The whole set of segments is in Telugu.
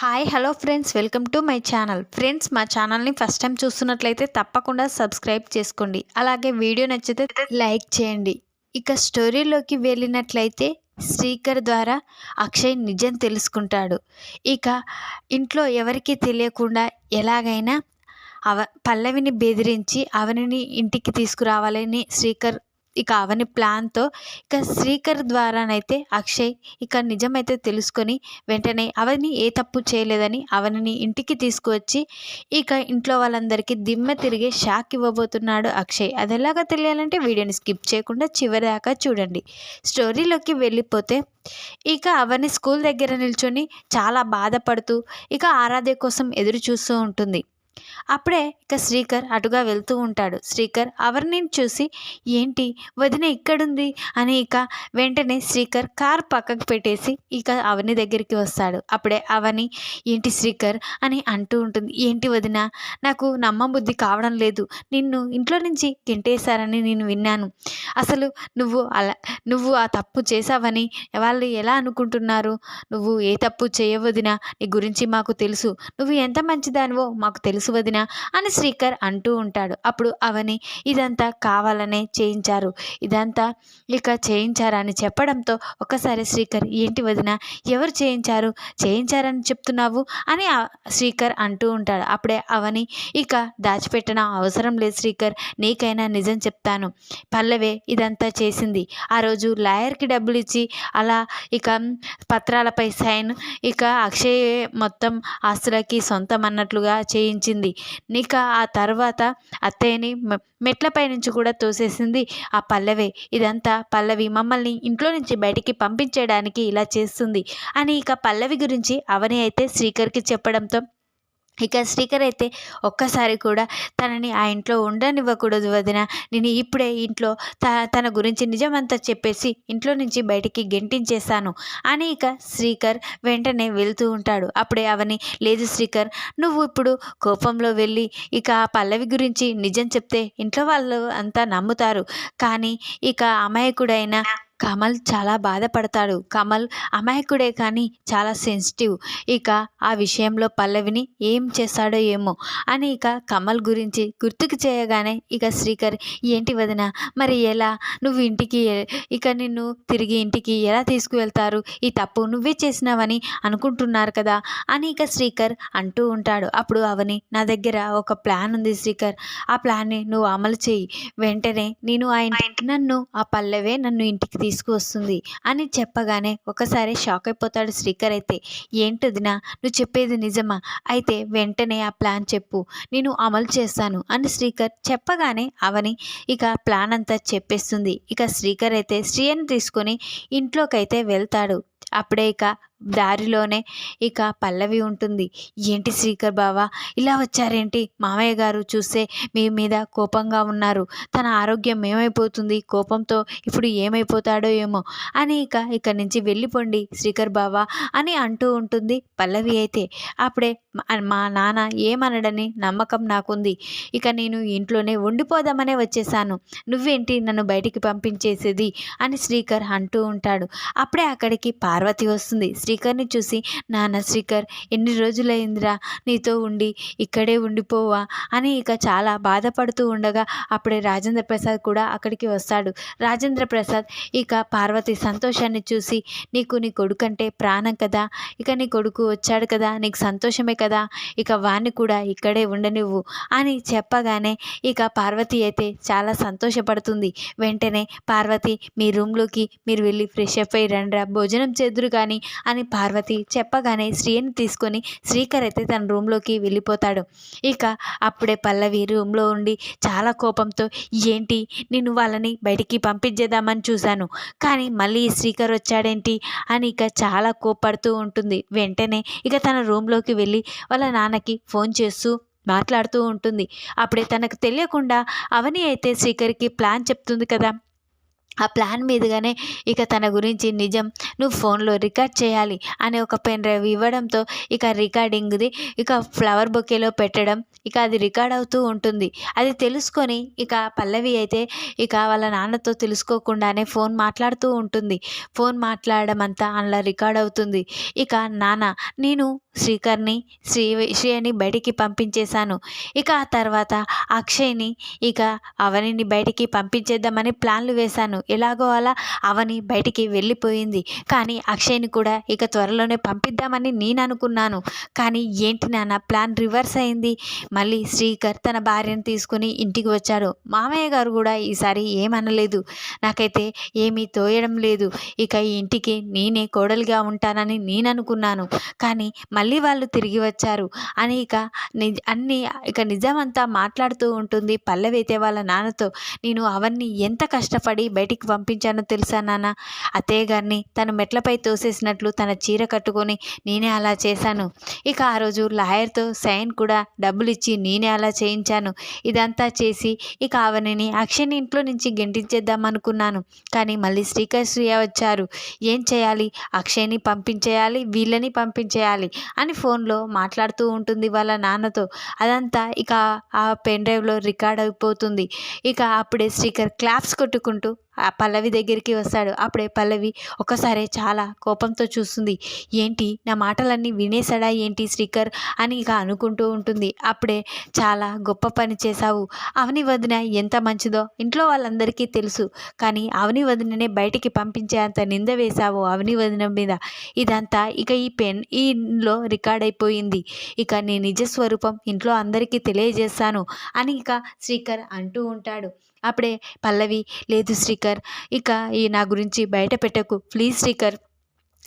Hi hello friends welcome to my channel friends మా ఛానల్ని ఫస్ట్ టైం చూస్తున్నట్లయితే తప్పకుండా సబ్స్క్రైబ్ చేసుకోండి. అలాగే వీడియో నచ్చితే లైక్ చేయండి. ఇక స్టోరీలోకి వెళ్ళినట్లయితే శ్రీకర్ ద్వారా అక్షయ్ నిజం తెలుసుకుంటాడు. ఇక ఇంట్లో ఎవరికీ తెలియకుండా ఎలాగైనా అవ పల్లవిని బెదిరించి అవనిని ఇంటికి తీసుకురావాలని శ్రీకర్ ఇక అవని ప్లాన్తో ఇక శ్రీకర్ ద్వారానైతే అక్షయ్ ఇక నిజమైతే తెలుసుకొని వెంటనే అవని ఏ తప్పు చేయలేదని అవనిని ఇంటికి తీసుకువచ్చి ఇక ఇంట్లో వాళ్ళందరికీ దిమ్మ తిరిగే షాక్ ఇవ్వబోతున్నాడు అక్షయ్. అది ఎలాగా తెలియాలంటే వీడియోని స్కిప్ చేయకుండా చివరిదాకా చూడండి. స్టోరీలోకి వెళ్ళిపోతే ఇక అవని స్కూల్ దగ్గర నిల్చొని చాలా బాధపడుతూ ఇక ఆరాధ్య కోసం ఎదురు చూస్తూ ఉంటుంది. అప్పుడే ఇక శ్రీకర్ అటుగా వెళ్తూ ఉంటాడు. శ్రీకర్ అవర్ని చూసి? ఏంటి? వదిన ఇక్కడుంది అని ఇక వెంటనే శ్రీకర్ కార్ పక్కకు పెట్టేసి ఇక అవని దగ్గరికి వస్తాడు. అప్పుడే అవని ఏంటి శ్రీకర్? అని అంటూ ఉంటుంది. ఏంటి వదిన? నాకు నమ్మబుద్ధి కావడం లేదు. నిన్ను ఇంట్లో నుంచి గెంటేశారని నేను విన్నాను. అసలు నువ్వు అలా నువ్వు ఆ తప్పు చేశావని వాళ్ళు ఎలా అనుకుంటున్నారు? నువ్వు ఏ తప్పు చేయవదినా నీ గురించి మాకు తెలుసు. నువ్వు ఎంత మంచిదానివో మాకు తెలుసు. వదిన అని శ్రీకర్ అంటూ ఉంటాడు. అప్పుడు అవని ఇదంతా కావాలనే చేయించారు. ఇదంతా ఇక చేయించారని చెప్పడంతో ఒకసారి శ్రీకర్ ఏంటి వదిన ఎవరు చేయించారు? చేయించారని చెప్తున్నావు? అని శ్రీకర్ అంటూ ఉంటాడు. అప్పుడే అవని ఇక దాచిపెట్టిన అవసరం లేదు శ్రీకర్ నీకైనా నిజం చెప్తాను. పల్లవే ఇదంతా చేసింది. ఆ రోజు లాయర్కి డబ్బులు ఇచ్చి అలా ఇక పత్రాలపై సైన్ ఇక అక్షయ్ మొత్తం ఆస్తులకి సొంతం అన్నట్లుగా చేయించింది ఇక ఆ తర్వాత అత్తయ్యని మెట్లపై నుంచి కూడా తోసేసింది ఆ పల్లవే. ఇదంతా పల్లవి మమ్మల్ని ఇంట్లో నుంచి బయటికి పంపించేయడానికి ఇలా చేస్తుంది అని ఇక పల్లవి గురించి అవని అయితే శ్రీకర్కి చెప్పడంతో ఇక శ్రీకర్ అయితే ఒక్కసారి కూడా తనని ఆ ఇంట్లో ఉండనివ్వకూడదు వదిన. నేను ఇప్పుడే ఇంట్లో త తన గురించి నిజమంతా చెప్పేసి ఇంట్లో నుంచి బయటికి గెంటించేశాను. అని ఇక శ్రీకర్ వెంటనే వెళ్తూ ఉంటాడు. అప్పుడే అవని లేదు శ్రీకర్ నువ్వు ఇప్పుడు కోపంలో వెళ్ళి ఇక ఆ పల్లవి గురించి నిజం చెప్తే ఇంట్లో వాళ్ళు అంతా నమ్ముతారు. కానీ ఇక అమాయకుడైన కమల్ చాలా బాధపడతాడు. కమల్ అమాయకుడే కానీ చాలా సెన్సిటివ్. ఇక ఆ విషయంలో పల్లవిని ఏం చేస్తాడో ఏమో అని ఇక కమల్ గురించి గుర్తుకు చేయగానే ఇక శ్రీకర్ ఏంటి వదిన మరి ఎలా? నువ్వు ఇంటికి ఇక నిన్ను తిరిగి ఇంటికి ఎలా తీసుకువెళ్తారు? ఈ తప్పు నువ్వే చేసినావని అనుకుంటున్నారు కదా? అని ఇక శ్రీకర్ అంటూ ఉంటాడు. అప్పుడు అవని నా దగ్గర ఒక ప్లాన్ ఉంది శ్రీకర్. ఆ ప్లాన్ని నువ్వు అమలు చేయి. వెంటనే నేను ఆ ఇంటి నన్ను ఆ పల్లవే నన్ను ఇంటికి తీసుకువస్తుంది అని చెప్పగానే ఒకసారి షాక్ అయిపోతాడు శ్రీకర్ అయితే. ఏంటదినా నువ్వు చెప్పేది నిజమా? అయితే వెంటనే ఆ ప్లాన్ చెప్పు. నేను అమలు చేస్తాను అని శ్రీకర్ చెప్పగానే అవని ఇక ప్లాన్ అంతా చెప్పేస్తుంది. ఇక శ్రీకర్ అయితే శ్రీయని తీసుకొని ఇంట్లోకైతే వెళ్తాడు. అప్పుడే ఇక దారిలోనే ఇక పల్లవి ఉంటుంది. ఏంటి శ్రీకర్ బావా ఇలా వచ్చారేంటి? మామయ్య గారు చూస్తే మీ మీద కోపంగా ఉన్నారు. తన ఆరోగ్యం ఏమైపోతుంది కోపంతో ఇప్పుడు ఏమైపోతాడో ఏమో అని ఇక ఇక్కడి నుంచి వెళ్ళిపోండి శ్రీకర్ బావా అని అంటూ ఉంటుంది పల్లవి అయితే. అప్పుడే మా నాన్న ఏమనడని నమ్మకం నాకుంది. ఇక నేను ఇంట్లోనే ఉండిపోదామనే వచ్చేసాను. నువ్వేంటి నన్ను బయటికి పంపించేసేది? అని శ్రీకర్ అంటూ ఉంటాడు. అప్పుడే అక్కడికి పార్వతి వస్తుంది. శ్రీకర్ని చూసి నాన్న శ్రీకర్ ఎన్ని రోజులైందిరా నీతో ఉండి ఇక్కడే ఉండిపోవా? అని ఇక చాలా బాధపడుతూ ఉండగా అప్పుడే రాజేంద్ర ప్రసాద్ కూడా అక్కడికి వస్తాడు. రాజేంద్ర ప్రసాద్ ఇక పార్వతి సంతోషాన్ని చూసి నీకు నీ కొడుకు అంటే ప్రాణం కదా ఇక నీ కొడుకు వచ్చాడు కదా నీకు సంతోషమే కదా ఇక వాణ్ణి కూడా ఇక్కడే ఉండనివ్వు అని చెప్పగానే ఇక పార్వతి అయితే చాలా సంతోషపడుతుంది. వెంటనే పార్వతి మీ రూమ్లోకి మీరు వెళ్ళి ఫ్రెష్ అప్ అయ్యి రండ్రా భోజనం చేదురు కానీ అని అని పార్వతి చెప్పగానే శ్రీని తీసుకొని శ్రీకర్ అయితే తన రూమ్లోకి వెళ్ళిపోతాడు. ఇక అప్పుడే పల్లవి రూమ్లో ఉండి చాలా కోపంతో ఏంటి? నేను వాళ్ళని బయటికి పంపించేద్దామని చూశాను. కానీ మళ్ళీ శ్రీకర్ వచ్చాడేంటి? అని ఇక చాలా కోపడుతూ ఉంటుంది. వెంటనే ఇక తన రూమ్లోకి వెళ్ళి వాళ్ళ నాన్నకి ఫోన్ చేస్తూ మాట్లాడుతూ ఉంటుంది. అప్పుడే తనకు తెలియకుండా అవని అయితే శ్రీకర్కి ప్లాన్ చెప్తుంది కదా. ఆ ప్లాన్ మీదుగానే ఇక తన గురించి నిజం నువ్వు ఫోన్లో రికార్డ్ చేయాలి అనే ఒక పెన్ డ్రైవ్ ఇవ్వడంతో ఇక రికార్డింగ్ది ఇక ఫ్లవర్ బొకేలో పెట్టడం ఇక అది రికార్డ్ అవుతూ ఉంటుంది. అది తెలుసుకొని ఇక పల్లవి అయితే ఇక వాళ్ళ నాన్నతో తెలుసుకోకుండానే ఫోన్ మాట్లాడుతూ ఉంటుంది. ఫోన్ మాట్లాడడం అంతా అందులో రికార్డ్ అవుతుంది. ఇక నాన్న నేను శ్రీకర్ని శ్రీ శ్రీని బయటికి పంపించేశాను. ఇక ఆ తర్వాత అక్షయ్ని ఇక అవనిని బయటికి పంపించేద్దామని ప్లాన్లు వేశాను. ఎలాగో అలా అవని బయటికి వెళ్ళిపోయింది. కానీ అక్షయ్ని కూడా ఇక త్వరలోనే పంపిద్దామని నేను అనుకున్నాను. కానీ ఏంటి నాన్న ప్లాన్ రివర్స్ అయింది. మళ్ళీ శ్రీకర్ తన భార్యను తీసుకుని ఇంటికి వచ్చాడు. మామయ్య గారు కూడా ఈసారి ఏమనలేదు. నాకైతే ఏమీ తోయడం లేదు. ఇక ఈ ఇంటికి నేనే కోడలిగా ఉంటానని నేను అనుకున్నాను. కానీ మళ్ళీ వాళ్ళు తిరిగి వచ్చారు. అని ఇక నిజ అన్ని ఇక నిజమంతా మాట్లాడుతూ ఉంటుంది పల్లవి అయితే వాళ్ళ నాన్నతో. నేను అవన్నీ ఎంత కష్టపడి బయట బయటికి పంపించానో తెలుసా నాన్న? అత్తయ్య గారిని తను మెట్లపై తోసేసినట్లు తన చీర కట్టుకొని నేనే అలా చేశాను. ఇక ఆ రోజు లాయర్తో సైన్ కూడా డబ్బులు ఇచ్చి నేనే అలా చేయించాను. ఇదంతా చేసి ఇక ఆవనిని అక్షయని ఇంట్లో నుంచి గెంటించేద్దాం అనుకున్నాను. కానీ మళ్ళీ శ్రీకర్ శ్రీయ వచ్చారు. ఏం చేయాలి? అక్షయ్ని పంపించేయాలి? వీళ్ళని పంపించేయాలి? అని ఫోన్లో మాట్లాడుతూ ఉంటుంది వాళ్ళ నాన్నతో. అదంతా ఇక ఆ పెన్ డ్రైవ్లో రికార్డ్ అయిపోతుంది. ఇక అప్పుడే శ్రీకర్ క్లాప్స్ కొట్టుకుంటూ ఆ పల్లవి దగ్గరికి వస్తాడు. అప్పుడే పల్లవి ఒకసారి చాలా కోపంతో చూస్తుంది. ఏంటి? నా మాటలన్నీ వినేసాడా ఏంటి శ్రీకర్? అని ఇక అనుకుంటూ ఉంటుంది. అప్పుడే చాలా గొప్ప పని చేశావు. అవని వదిన ఎంత మంచిదో ఇంట్లో వాళ్ళందరికీ తెలుసు. కానీ అవని వదిననే బయటికి పంపించే అంత నింద వేశావు అవని వదిన మీద. ఇదంతా ఇక ఈ పెన్ ఈలో రికార్డ్ అయిపోయింది. ఇక నీ నిజ స్వరూపం ఇంట్లో అందరికీ తెలియజేస్తాను అని ఇక శ్రీకర్ అంటూ ఉంటాడు. అప్పుడే పల్లవి లేదు శ్రీకర్ ఇక ఈ నా గురించి బయట పెట్టకు. ప్లీజ్ శ్రీకర్.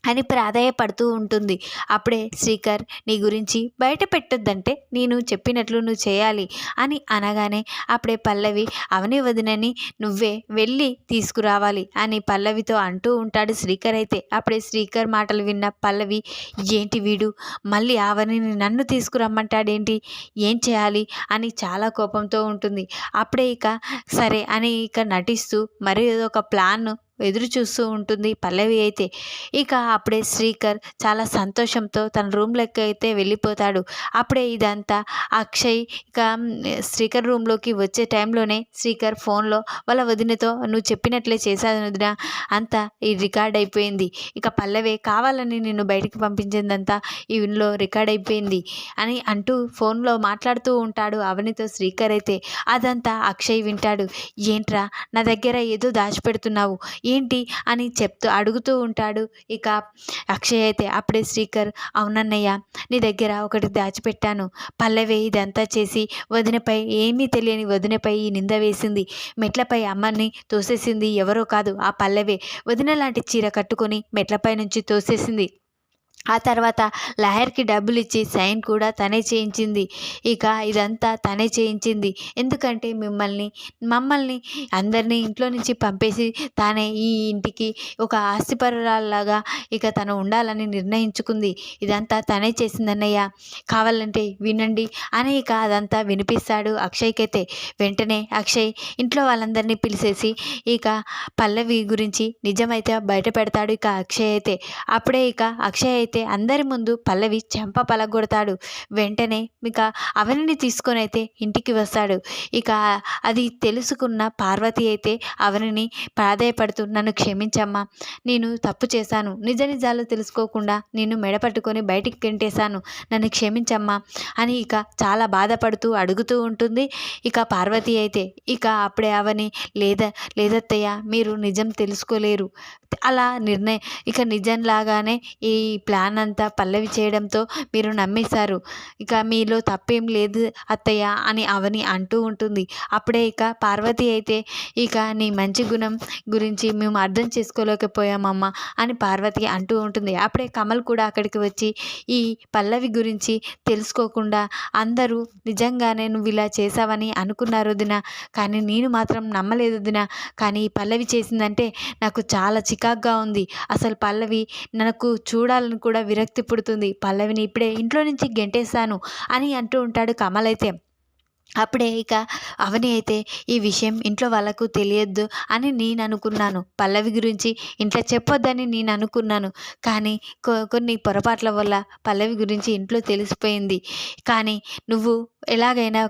అని ప్రాధాయపడుతూ ఉంటుంది. అప్పుడే శ్రీకర్ నీ గురించి బయట పెట్టొద్దంటే నేను చెప్పినట్లు నువ్వు చేయాలి అని అనగానే అప్పుడే పల్లవి అవని వదినని నువ్వే వెళ్ళి తీసుకురావాలి అని పల్లవితో అంటూ ఉంటాడు శ్రీకర్ అయితే. అప్పుడే శ్రీకర్ మాటలు విన్న పల్లవి ఏంటి వీడు? మళ్ళీ ఆవని నన్ను తీసుకురమ్మంటాడేంటి? ఏం చేయాలి? అని చాలా కోపంతో ఉంటుంది. అప్పుడే ఇక సరే అని ఇక నటిస్తూ మరి ఏదో ఒక ప్లాన్ ఎదురు చూస్తూ ఉంటుంది పల్లవి అయితే. ఇక అప్పుడే శ్రీకర్ చాలా సంతోషంతో తన రూమ్లోకి అయితే వెళ్ళిపోతాడు. అప్పుడే ఇదంతా అక్షయ్ ఇక శ్రీకర్ రూమ్లోకి వచ్చే టైంలోనే శ్రీకర్ ఫోన్లో వాళ్ళ వదినతో నువ్వు చెప్పినట్లే చేశాను వదిన అంతా ఈ రికార్డ్ అయిపోయింది. ఇక పల్లవే కావాలని నిన్ను బయటికి పంపించిందంతా ఈ విన్లో రికార్డ్ అయిపోయింది అని అంటూ ఫోన్లో మాట్లాడుతూ ఉంటాడు అవనితో శ్రీకర్ అయితే. అదంతా అక్షయ్ వింటాడు. ఏంట్రా నా దగ్గర ఏదో దాచిపెడుతున్నావు. ఏంటి అని చెప్తూ అడుగుతూ ఉంటాడు. ఇక అక్షయ్ అయితే అప్పుడే శ్రీకర్ అవునన్నయ్య నీ దగ్గర ఒకటి దాచిపెట్టాను. పల్లవి ఇదంతా చేసి వదినపై ఏమీ తెలియని వదినపై ఈ నింద వేసింది. మెట్లపై అమ్మని తోసేసింది ఎవరో కాదు ఆ పల్లవే. వదిన లాంటి చీర కట్టుకొని మెట్లపై నుంచి తోసేసింది. ఆ తర్వాత లాయర్కి డబ్బులు ఇచ్చి సైన్ కూడా తనే చేయించింది. ఇక ఇదంతా తనే చేయించింది. ఎందుకంటే మిమ్మల్ని మమ్మల్ని అందరినీ ఇంట్లో నుంచి పంపేసి తానే ఈ ఇంటికి ఒక ఆస్తిపరురాల్లాగా ఇక తను ఉండాలని నిర్ణయించుకుంది. ఇదంతా తనే చేసిందన్నయ్య. కావాలంటే వినండి. అని ఇక అదంతా వినిపిస్తాడు అక్షయ్కైతే. వెంటనే అక్షయ్ ఇంట్లో వాళ్ళందరినీ పిలిచేసి ఇక పల్లవి గురించి నిజమైతే బయట పెడతాడు ఇక అక్షయ్ అయితే. అప్పుడే ఇక అక్షయ్ అయితే అందరి ముందు పల్లవి చెంప పలగొడతాడు. వెంటనే ఇక అవనిని తీసుకొని అయితే ఇంటికి వస్తాడు. ఇక అది తెలుసుకున్న పార్వతి అయితే అవనిని ప్రాధాయపడుతూ నన్ను క్షమించమ్మా. నేను తప్పు చేశాను. నిజ నిజాలు తెలుసుకోకుండా నేను మెడపట్టుకొని బయటికి గెంటేశాను. నన్ను క్షమించమ్మా అని ఇక చాలా బాధపడుతూ అడుగుతూ ఉంటుంది. ఇక పార్వతి అయితే ఇక అప్పుడే అవని లేదా లేదత్తయ్య మీరు నిజం తెలుసుకోలేరు. అలా నిర్ణయం ఇక నిజంలాగానే ఈ ప్లాన్ అంతా పల్లవి చేయడంతో మీరు నమ్మేశారు. ఇక మీలో తప్పేం లేదు అత్తయ్య అని అవని అంటూ ఉంటుంది. అప్పుడే ఇక పార్వతి అయితే ఇక నీ మంచి గుణం గురించి మేము అర్థం చేసుకోలేకపోయామమ్మా అని పార్వతి అంటూ ఉంటుంది. అప్పుడే కమల్ కూడా అక్కడికి వచ్చి ఈ పల్లవి గురించి తెలుసుకోకుండా అందరూ నిజంగానే నువ్వు ఇలా చేసావని అనుకున్నారు వదిన. కానీ నేను మాత్రం నమ్మలేదు వదిన. కానీ ఈ పల్లవి చేసిందంటే నాకు చాలా చికాగ్గా ఉంది. అసలు పల్లవి నాకు చూడాలని కూడా విరక్తి పుడుతుంది. పల్లవిని ఇప్పుడే ఇంట్లో నుంచి గెంటేస్తాను అని అంటూ ఉంటాడు కమల్ అయితే అప్పుడే ఇక అవని అయితే ఈ విషయం ఇంట్లో వాళ్ళకు తెలియద్దు అని నేను అనుకున్నాను. పల్లవి గురించి ఇంట్లో చెప్పొద్దని నేను అనుకున్నాను. కానీ కొ- కొన్ని పొరపాట్ల వల్ల పల్లవి గురించి ఇంట్లో తెలిసిపోయింది. కానీ నువ్వు ఎలాగైనా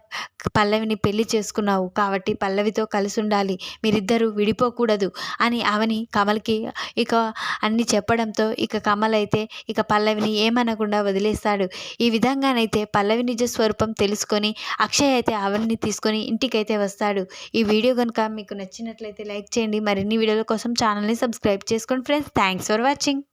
పల్లవిని పెళ్ళి చేసుకున్నావు కాబట్టి పల్లవితో కలిసి ఉండాలి మీరిద్దరూ విడిపోకూడదు అని అవని కమల్కి ఇక అన్ని చెప్పడంతో ఇక కమల్ అయితే ఇక పల్లవిని ఏమనకుండా వదిలేస్తాడు. ఈ విధంగానైతే పల్లవి నిజ స్వరూపం తెలుసుకొని అక్షయ్ అయితే అవన్నీ తీసుకొని ఇంటికైతే వస్తాడు. ఈ వీడియో కనుక మీకు నచ్చినట్లయితే లైక్ చేయండి. మరిన్ని వీడియోల కోసం ఛానల్ని సబ్స్క్రైబ్ చేసుకోండి ఫ్రెండ్స్. Thanks for watching.